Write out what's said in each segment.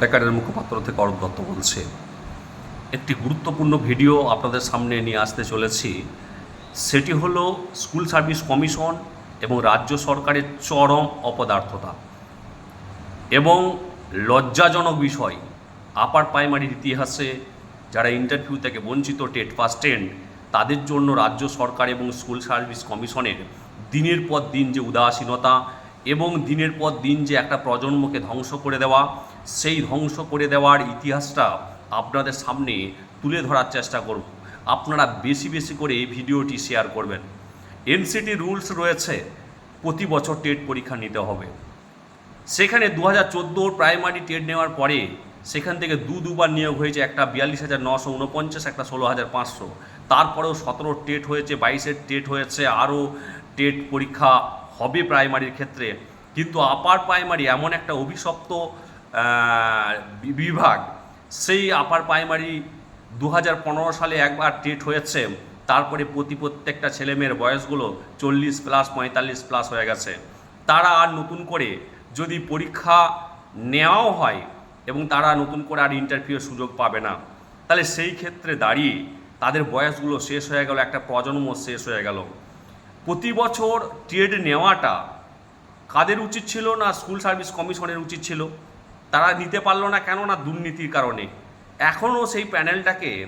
বেকারের মুখপাত্র থেকে অরূপ দত্ত বলছে, একটি গুরুত্বপূর্ণ ভিডিও আপনাদের সামনে নিয়ে আসতে চলেছি। সেটি হলো স্কুল সার্ভিস কমিশন এবং রাজ্য সরকারের চরম অপদার্থতা এবং লজ্জাজনক বিষয়, আপার প্রাইমারির ইতিহাসে যারা ইন্টারভিউ থেকে বঞ্চিত টেট পাস টেন্ড তাদের জন্য রাজ্য সরকার এবং স্কুল সার্ভিস কমিশনের দিনের পর দিন যে উদাসীনতা এবং দিনের পর দিন যে একটা প্রজন্মকে ধ্বংস করে দেওয়া, সেই ধ্বংস করে দেওয়ার ইতিহাসটা আপনাদের সামনে তুলে ধরার চেষ্টা করব। আপনারা বেশি বেশি করে এই ভিডিওটি শেয়ার করবেন। এনসিটি রুলস রয়েছে, প্রতি বছর টেট পরীক্ষা নিতে হবে। সেখানে দু হাজার প্রাইমারি টেট নেওয়ার পরে সেখান থেকে দু দুবার নিয়োগ হয়েছে একটা বিয়াল্লিশ হাজার নশো উনপঞ্চাশ একটা ষোলো হাজার পাঁচশো। তারপরেও সতেরো টেট হয়েছে, বাইশের টেট হয়েছে, আরও টেট পরীক্ষা হবে প্রাইমারির ক্ষেত্রে। কিন্তু আপার প্রাইমারি এমন একটা অভিশপ্ত বিভাগ, সেই আপার প্রাইমারি দু হাজার পনেরো সালে একবার টেট হয়েছে। তারপরে প্রতি প্রত্যেকটা ছেলেমেয়ের বয়সগুলো চল্লিশ প্লাস পঁয়তাল্লিশ প্লাস হয়ে গেছে। তারা আর নতুন করে যদি পরীক্ষা নেওয়াও হয় এবং তারা নতুন করে আর ইন্টারভিউর সুযোগ পাবে না, তাহলে সেই ক্ষেত্রে দাঁড়িয়ে তাদের বয়সগুলো শেষ হয়ে গেল, একটা প্রজন্ম শেষ হয়ে গেল। প্রতি বছর ট্রেড নেওয়াটা কাদের উচিত ছিল না স্কুল সার্ভিস কমিশনের উচিত ছিল? তারা নিতে পারল না কেন না দুর্নীতির কারণে? এখনও সেই প্যানেলটাকে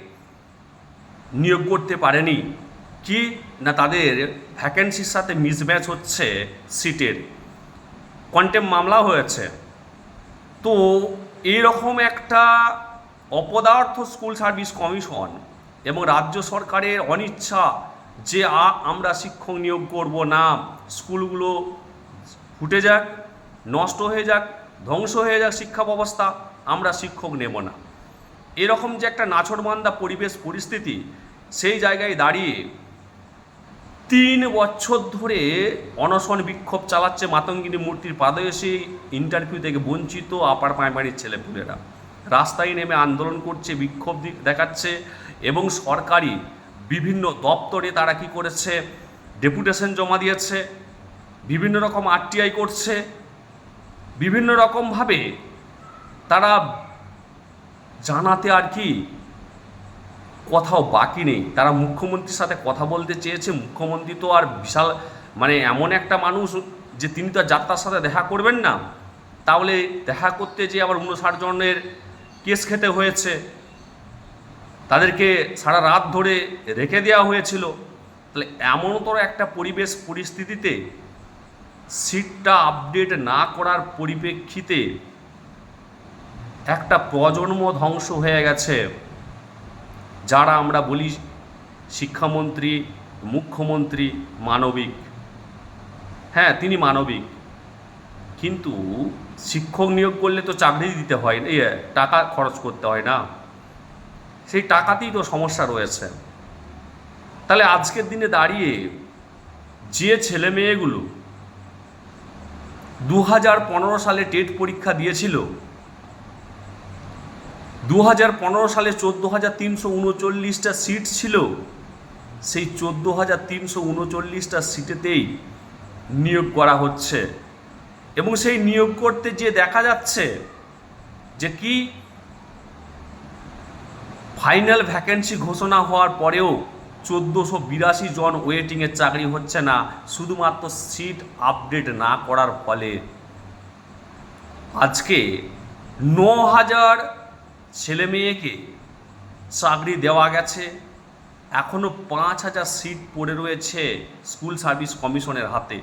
নিয়োগ করতে পারেনি। কি? না তাদের ভ্যাকেন্সির সাথে মিসম্যাচ হচ্ছে সিটের। কন্টেম মামলা হয়েছে। তো এইরকম একটা অপদার্থ স্কুল সার্ভিস কমিশন এবং রাজ্য সরকারের অনিচ্ছা যে আমরা শিক্ষক নিয়োগ করব না, স্কুলগুলো ফুটে যাক, নষ্ট হয়ে যাক, ধ্বংস হয়ে যাক শিক্ষা ব্যবস্থা, আমরা শিক্ষক নেব না। এরকম যে একটা নাছরবান্ধা পরিবেশ পরিস্থিতি, সেই জায়গায় দাঁড়িয়ে তিন বছর ধরে অনশন বিক্ষোভ চালাচ্ছে মাতঙ্গিনী মূর্তির পাদয়সী ইন্টারভিউ থেকে বঞ্চিত আপার প্রাইমারির ছেলেপুলেরা। রাস্তায় নেমে আন্দোলন করছে, বিক্ষোভ দেখাচ্ছে এবং সরকারি বিভিন্ন দপ্তরে তারা কি করেছে? ডেপুটেশন জমা দিয়েছে, বিভিন্ন রকম আরটিআই করছে, বিভিন্ন রকমভাবে তারা জানাতে আর কি কোথাও বাকি নেই। তারা মুখ্যমন্ত্রীর সাথে কথা বলতে চেয়েছে, মুখ্যমন্ত্রী তো আর বিশাল মানে এমন একটা মানুষ যে তিনি তো যাত্রার সাথে দেখা করবেন না। তাহলে দেখা করতে যে আবার উনষাট জনের কেস খেতে হয়েছে। তাদেরকে সারা রাত ধরে রেখে দেওয়া হয়েছিল। তাহলে এমনতর একটা পরিবেশ পরিস্থিতিতে সিটটা আপডেট না করার পরিপ্রেক্ষিতে একটা প্রজন্ম ধ্বংস হয়ে গেছে, যারা আমরা বলি শিক্ষামন্ত্রী, মুখ্যমন্ত্রী, মানবিক। হ্যাঁ তিনি মানবিক। কিন্তু শিক্ষক নিয়োগ করলে তো চাকরি দিতে হয় টাকা খরচ করতে হয় না। সেই টাকাতেই তো সমস্যা রয়েছে। তাহলে আজকের দিনে দাঁড়িয়ে যে ছেলে মেয়েগুলো দু হাজার পনেরো সালে টেট পরীক্ষা দিয়েছিল দু হাজার পনেরো সালে চোদ্দ হাজার তিনশো উনচল্লিশটা সিট ছিল, সেই চোদ্দ হাজার তিনশো উনচল্লিশটা সিটেতেই নিয়োগ করা হচ্ছে। এবং সেই নিয়োগ করতে যে দেখা যাচ্ছে যে কি ফাইনাল ভ্যাকেন্সি ঘোষণা হওয়ার পরেও চোদ্দোশো বিরাশি জন ওয়েটিংয়ের চাকরি হচ্ছে না, শুধুমাত্র সিট আপডেট না করার ফলে। আজকে ন হাজার ছেলে মেয়েকে চাকরি দেওয়া গেছে এখনও পাঁচ হাজার সিট পড়ে রয়েছে স্কুল সার্ভিস কমিশনের হাতে।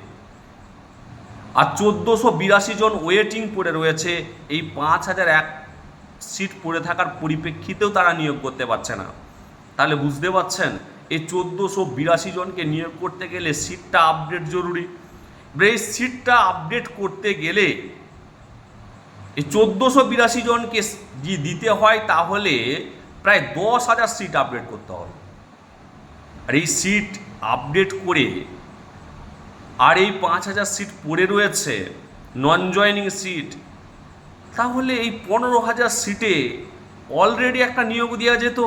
আর চোদ্দোশো বিরাশি জন ওয়েটিং পড়ে রয়েছে, এই পাঁচ হাজার এক সিট পড়ে থাকার পরিপ্রেক্ষিতেও তারা নিয়োগ করতে পারছে না। তাহলে বুঝতে পারছেন, এই চোদ্দোশো বিরাশি জনকে নিয়োগ করতে গেলে সিটটা আপডেট জরুরি। এই সিটটা আপডেট করতে গেলে এই চোদ্দোশো বিরাশি জনকে যদি দিতে হয়, তাহলে প্রায় দশ হাজার সিট আপডেট করতে হবে। আর এই সিট আপডেট করে আর এই পাঁচ হাজার সিট পড়ে রয়েছে নন জয়নিং সিট তাহলে এই পনেরো হাজার সিটে অলরেডি একটা নিয়োগ দেওয়া যেত।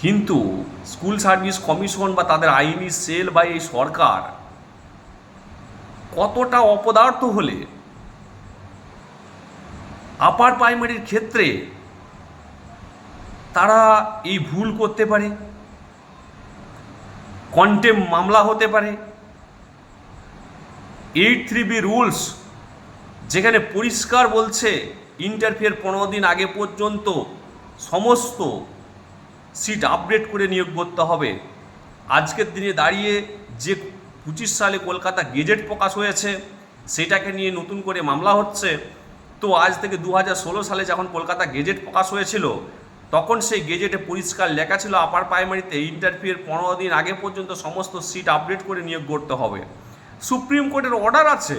কিন্তু স্কুল সার্ভিস কমিশন বা তাদের আইনি সেল বা এই সরকার কতটা অপদার্থ হলে আপার প্রাইমারির ক্ষেত্রে তারা এই ভুল করতে পারে? কন্টেম মামলা হতে পারে? এইট থ্রি বি রুলস যেখানে পরিষ্কার বলছে ইন্টারফিয়ার পনেরো দিন আগে পর্যন্ত সমস্ত সিট আপডেট করে নিয়োগ করতে হবে। আজকের দিনে দাঁড়িয়ে যে পঁচিশ সালে কলকাতা গেজেট প্রকাশ হয়েছে, সেটাকে নিয়ে নতুন করে মামলা হচ্ছে। তো আজ থেকে দু হাজার ষোলো সালে যখন কলকাতা গেজেট প্রকাশ হয়েছিল, তখন সেই গেজেটে পরিষ্কার লেখা ছিল আপার প্রাইমারিতে ইন্টারভিউয়ের পনেরো দিন আগে পর্যন্ত সমস্ত সিট আপডেট করে নিয়োগ করতে হবে। সুপ্রিম কোর্টের অর্ডার আছে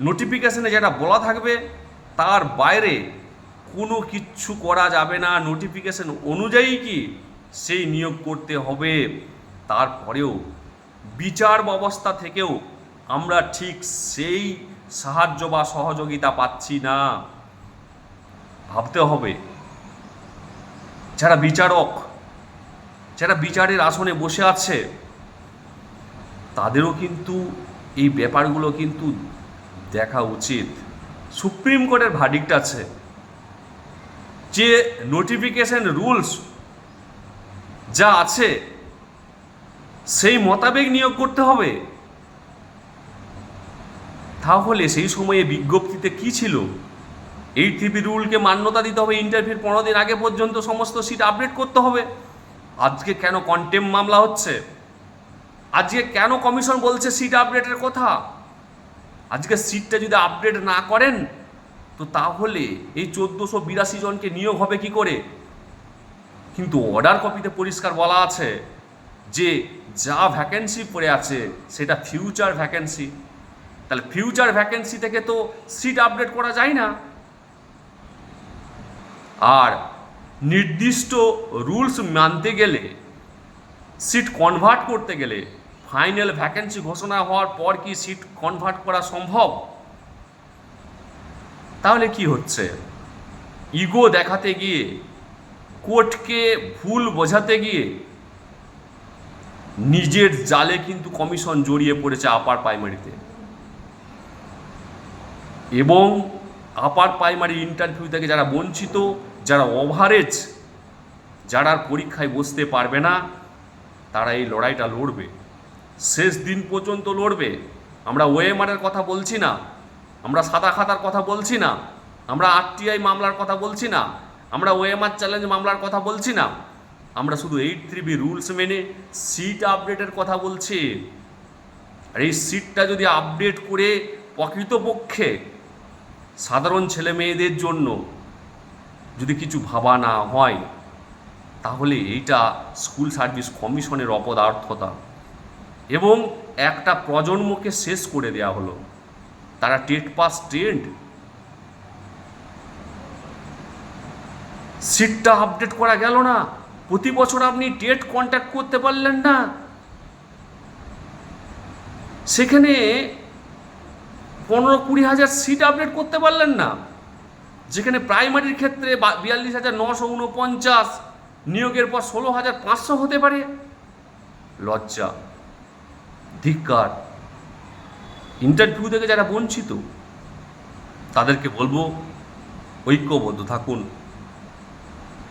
নোটিফিকেশনে যেটা বলা থাকবে, তার বাইরে কোনো কিচ্ছু করা যাবে না। নোটিফিকেশন অনুযায়ী কি সেই নিয়োগ করতে হবে। তারপরেও বিচার ব্যবস্থা থেকেও আমরা ঠিক সেই সাহায্য বা সহযোগিতা পাচ্ছি না। ভাবতে হবে। যারা বিচারক, যারা বিচারের আসনে বসে আছে, তাদেরও কিন্তু এই ব্যাপারগুলো কিন্তু দেখা উচিত। সুপ্রিম কোর্টের ভার্ডিক্ট আছে যে নোটিফিকেশন রুলস যা আছে, সেই মোতাবেক নিয়োগ করতে হবে। তাহলে সেই সময়ে বিজ্ঞপ্তিতে কি ছিল? এই থ্রিপি রুলকে মান্যতা দিতে হবে ইন্টারভিউর পনেরো দিন আগে পর্যন্ত সমস্ত সিট আপডেট করতে হবে। আজকে কেন কন্টেম মামলা হচ্ছে? আজকে কেন কমিশন বলছে সিট আপডেটের কথা? আজকে সিটটা যদি আপডেট না করেন, তো তাহলে এই চোদ্দোশো বিরাশি জনকে নিয়োগ হবে কি করে? কিন্তু অর্ডার কপিতে পরিষ্কার বলা আছে যে যা ভ্যাকেন্সি পড়ে আছে, সেটা ফিউচার ভ্যাকেন্সি তাহলে ফিউচার ভ্যাকেন্সি থেকে তো সিট আপডেট করা যায় না। আর নির্দিষ্ট রুলস মানতে গেলে সিট কনভার্ট করতে গেলে ফাইনাল ভ্যাকেন্সি ঘোষণা হওয়ার পর কি সিট কনভার্ট করা সম্ভব? তাহলে কি হচ্ছে? ইগো দেখাতে গিয়ে, কোর্টকে ভুল বোঝাতে গিয়ে, নিজের জালে কিন্তু কমিশন জড়িয়ে পড়েছে আপার প্রাইমারিতে এবং আপার প্রাইমারি ইন্টারভিউ থেকে যারা বঞ্চিত, যারা ওভারেজ যারা পরীক্ষায় বসতে পারবে না, তারা এই লড়াইটা লড়বে। শেষ দিন পর্যন্ত লড়বে। আমরা ওএমআরের কথা বলছি না। আমরা সাদা খাতার কথা বলছি না। আমরা আরটিআই মামলার কথা বলছি না। আমরা ওএমআর চ্যালেঞ্জ মামলার কথা বলছি না। আমরা শুধু এইট থ্রি বি রুলস মেনে সিট আপডেটের কথা বলছি। আর এই সিটটা যদি আপডেট করে প্রকৃতপক্ষে সাধারণ ছেলে মেয়েদের জন্য যদি কিছু ভাবা না হয়, তাহলে এইটা স্কুল সার্ভিস কমিশনের অপদার্থতা। এবং একটা প্রজন্মকে শেষ করে দেয়া হলো। তারা টেট পাস ট্রেন্ড। সিটটা আপডেট করা গেল না। প্রতি বছর আপনি টেট কন্ট্যাক্ট করতে পারলেন না। সেখানে পনেরো কুড়ি হাজার সিট আপডেট করতে পারলেন না। যেখানে প্রাইমারির ক্ষেত্রে বিয়াল্লিশ হাজার নশো উনপঞ্চাশ, নিয়োগের পর ষোলো হাজার পাঁচশো হতে পারে। লজ্জা। ধিক্কার। ইন্টারভিউ থেকে যারা বঞ্চিত, তাদেরকে বলব, ঐক্যবদ্ধ থাকুন।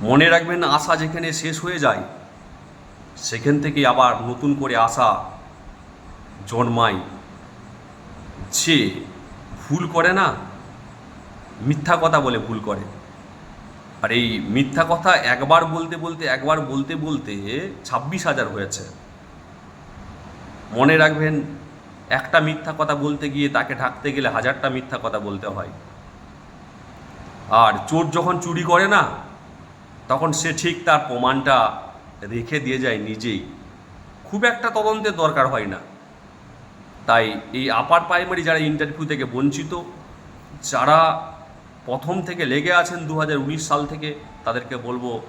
মনে রাখবেন, আশা যেখানে শেষ হয়ে যায়, সেখান থেকে আবার নতুন করে আশা জন্মায়। যে ভুল করে না, মিথ্যা কথা বলে ভুল করে। আর এই মিথ্যা কথা একবার বলতে বলতে, একবার বলতে বলতে ছাব্বিশ হাজার হয়েছে। মনে রাখবেন, একটা মিথ্যা কথা বলতে গিয়ে তাকে ঢাকতে গেলে হাজারটা মিথ্যা কথা বলতে হয়। আর চোর যখন চুরি করে না, তখন সে ঠিক তার প্রমাণটা রেখে দিয়ে যায় নিজেই। খুব একটা তদন্তের দরকার হয় না। তাই এই আপার প্রাইমারি যারা ইন্টারভিউ থেকে বঞ্চিত, যারা প্রথম থেকে লেগে আছেন দু হাজার উনিশ সাল থেকে, তাদেরকে বলব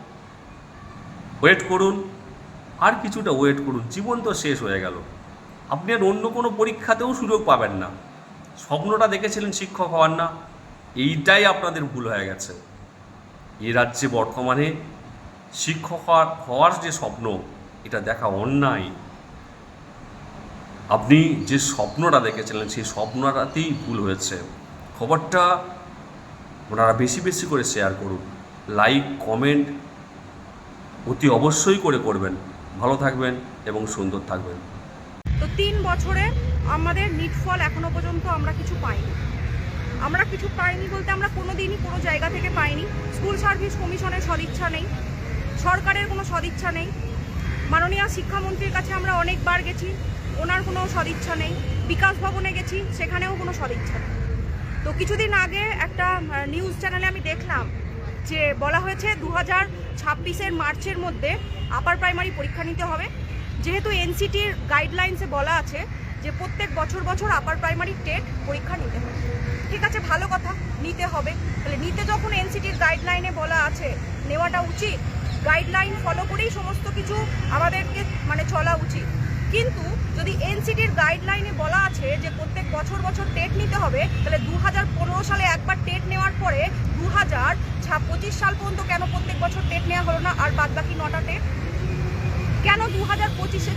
ওয়েট করুন, আর কিছুটা ওয়েট করুন। জীবন তো শেষ হয়ে গেল। আপনি আর অন্য কোনো পরীক্ষাতেও সুযোগ পাবেন না। স্বপ্নটা দেখেছিলেন শিক্ষক হওয়ার না, এইটাই আপনাদের ভুল হয়ে গেছে। এ রাজ্যে বর্তমানে শিক্ষক হওয়ার হওয়ার যে স্বপ্ন, এটা দেখা অন্যায়। আপনি যে স্বপ্নটা দেখেছিলেন, সেই স্বপ্নটাতেই ভুল হয়েছে। খবরটা ওনারা বেশি বেশি করে শেয়ার করুন। লাইক কমেন্ট অতি অবশ্যই করে করবেন। ভালো থাকবেন এবং সুন্দর থাকবেন। তিন বছরে আমাদের নিট ফল এখনও পর্যন্ত আমরা কিছু পাইনি। আমরা কিছু পাইনি বলতে আমরা কোনো দিনই কোনো জায়গা থেকে পাইনি। স্কুল সার্ভিস কমিশনের সদিচ্ছা নেই। সরকারের কোনো সদিচ্ছা নেই। মাননীয় শিক্ষামন্ত্রীর কাছে আমরা অনেকবার গেছি। ওনার কোনো সদিচ্ছা নেই। বিকাশ ভবনে গেছি, সেখানেও কোনো সদিচ্ছা নেই। তো কিছুদিন আগে একটা নিউজ চ্যানেলে আমি দেখলাম যে বলা হয়েছে দু হাজার ছাব্বিশের মার্চের মধ্যে আপার প্রাইমারি পরীক্ষা নিতে হবে। যেহেতু এনসিটির গাইডলাইন্সে বলা আছে যে প্রত্যেক বছর বছর আপার প্রাইমারি টেট পরীক্ষা নিতে হবে ঠিক আছে, ভালো কথা, নিতে হবে। তাহলে নিতে যখন এনসিটির গাইডলাইনে বলা আছে, নেওয়াটা উচিত গাইডলাইন ফলো করেই সমস্ত কিছু আমাদেরকে মানে চলা উচিত। কিন্তু যদি এনসিটির গাইডলাইনে বলা আছে যে প্রত্যেক বছর বছর টেট নিতে হবে, তাহলে দু হাজার পনেরো সালে একবার টেট নেওয়ার পরে দু হাজার পঁচিশ সাল পর্যন্ত কেন প্রত্যেক বছর টেট নেওয়া হলো না, আর বাদ বাকি নটা টেট? কেন দু হাজার পঁচিশে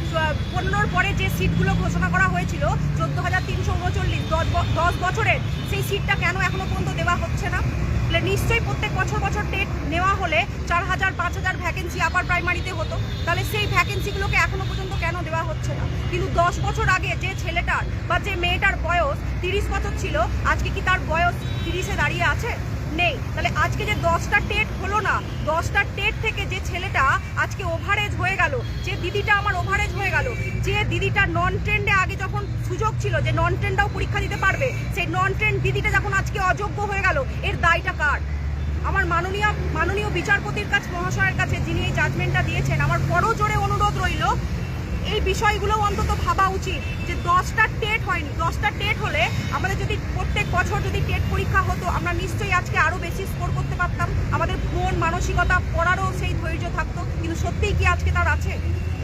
পনেরোর পরে যে সিটগুলো ঘোষণা করা হয়েছিল চোদ্দ হাজার তিনশো উনচল্লিশ, দশ বছরের, সেই সিটটা কেন এখনও পর্যন্ত দেওয়া হচ্ছে না? তাহলে নিশ্চয়ই প্রত্যেক বছর বছর টেট নেওয়া হলে চার হাজার পাঁচ হাজার ভ্যাকেন্সি আপার প্রাইমারিতে হতো। তাহলে সেই ভ্যাকেন্সিগুলোকে এখনও পর্যন্ত কেন দেওয়া হচ্ছে না? কিন্তু দশ বছর আগে যে ছেলেটার বা যে মেয়েটার বয়স তিরিশ বছর ছিল, আজকে কি তার বয়স তিরিশে দাঁড়িয়ে আছে? নেই। তাহলে আজকে যে দশটা টেট হলো না, দশটা টেট থেকে যে ছেলেটা আজকে ওভারেজ হয়ে গেল, যে দিদিটা আমার ওভারেজ হয়ে গেল, যে দিদিটা নন ট্রেন্ডে আগে যখন সুযোগ ছিল যে নন ট্রেন্ডটাও পরীক্ষা দিতে পারবে, সেই নন ট্রেন্ড দিদিটা যখন আজকে অযোগ্য হয়ে গেল, এর দায়টা কার? আমার মাননীয় মাননীয় বিচারপতির কাছে, মহাশয়ের কাছে যিনি এই জাজমেন্টটা দিয়েছেন, আমার বড় জোরে অনুরোধ রইল এই বিষয়গুলো অন্তত ভাবা উচিত যে দশটা টেট হয়নি। দশটা টেট হলে আমাদের যদি প্রত্যেক বছর যদি টেট পরীক্ষা হতো, আমরা নিশ্চয়ই আজকে আরও বেশি স্কোর করতে পারতাম। আমাদের মন, মানসিকতা পড়ারও সেই ধৈর্য থাকতো। কিন্তু সত্যিই কি আজকে তার আছে?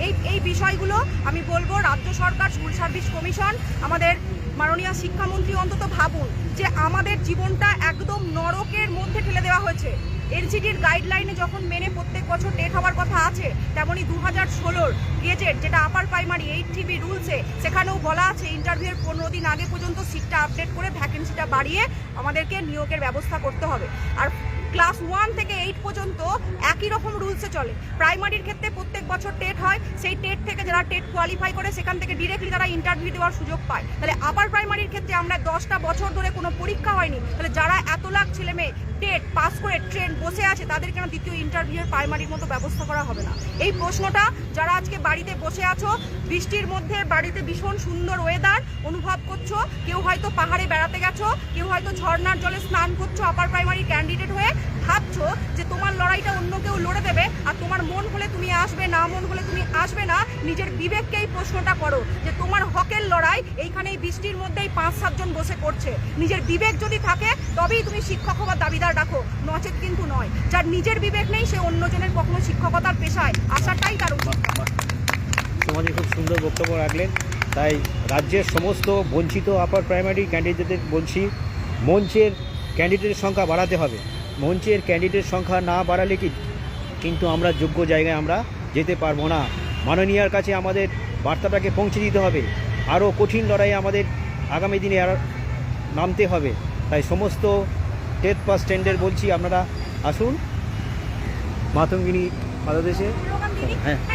এই এই বিষয়গুলো আমি বলব রাজ্য সরকার, স্কুল সার্ভিস কমিশন, আমাদের মাননীয় শিক্ষামন্ত্রী অন্তত ভাবুন যে আমাদের জীবনটা একদম নরকের মধ্যে ঠেলে দেওয়া হয়েছে। এনসিটির গাইডলাইনে যখন মেনে প্রত্যেক বছর টেট হওয়ার কথা আছে, তেমনি দু হাজার ষোলোর গেজেট, যেটা আপার প্রাইমারি এইট টিভি রুলসে সেখানেও বলা আছে ইন্টারভিউয়ের পনেরো দিন আগে পর্যন্ত সিটটা আপডেট করে ভ্যাকেন্সিটা বাড়িয়ে আমাদেরকে নিয়োগের ব্যবস্থা করতে হবে। আর ক্লাস ওয়ান থেকে এইট পর্যন্ত একই রকম রুলসে চলে। প্রাইমারির ক্ষেত্রে প্রত্যেক বছর টেট হয়, সেই টেট থেকে যারা টেট কোয়ালিফাই করে, সেখান থেকে ডিরেক্টলি তারা ইন্টারভিউ দেওয়ার সুযোগ পায়। তাহলে আপার প্রাইমারির ক্ষেত্রে আমরা দশটা বছর ধরে কোনো পরীক্ষা হয়নি। তাহলে যারা এত লাখ ছেলে মেয়ে টেট পাস করে ট্রেন বসে আছে তাদের কেন দ্বিতীয় ইন্টারভিউয়ের প্রাইমারির মতো ব্যবস্থা করা হবে না। এই প্রশ্নটা যারা আজকে বাড়িতে বসে আছো বৃষ্টির মধ্যে বাড়িতে ভীষণ সুন্দর ওয়েদার অনুভব করছ। কেউ হয়তো পাহাড়ে বেড়াতে গেছো, কেউ হয়তো ঝর্ণার জলে স্নান করছ আপার প্রাইমারি ক্যান্ডিডেট হয়ে। ভাবছ যে তোমার লড়াইটা অন্য কেউ লড়ে দেবে আর তোমার মন হলে তুমি আসবে, না মন হলে তুমি আসবে না, নিজের বিবেককে এই প্রশ্নটা করো যে তোমার হকের লড়াই এইখানে এই বৃষ্টির মধ্যেই পাঁচ সাতজন বসে করছে। নিজের বিবেক যদি থাকে, তবেই তুমি শিক্ষক হবার দাবিদার ডাকো। নচেত কিন্তু নয়। যার নিজের বিবেক নেই, সে অন্যজনের কখনো শিক্ষকতার পেশায় আসাটাই তার উচিত। সমাজে খুব সুন্দর বক্তব্য রাখলেন। তাই রাজ্যের সমস্ত বঞ্চিত আপার প্রাইমারি ক্যান্ডিডেটদের বলছি, মঞ্চের ক্যান্ডিডেটের সংখ্যা বাড়াতে হবে। মঞ্চের ক্যান্ডিডেট সংখ্যা না বাড়ালে কি? কিন্তু আমরা যোগ্য জায়গায় আমরা যেতে পারব না। মাননীয়ার কাছে আমাদের বার্তাটাকে পৌঁছে দিতে হবে। আরও কঠিন লড়াইয়ে আমাদের আগামী দিনে নামতে হবে। তাই সমস্ত টেট পাস স্ট্যান্ডের বলছি, আপনারা আসুন। মাতঙ্গিনী দিদি। হ্যাঁ।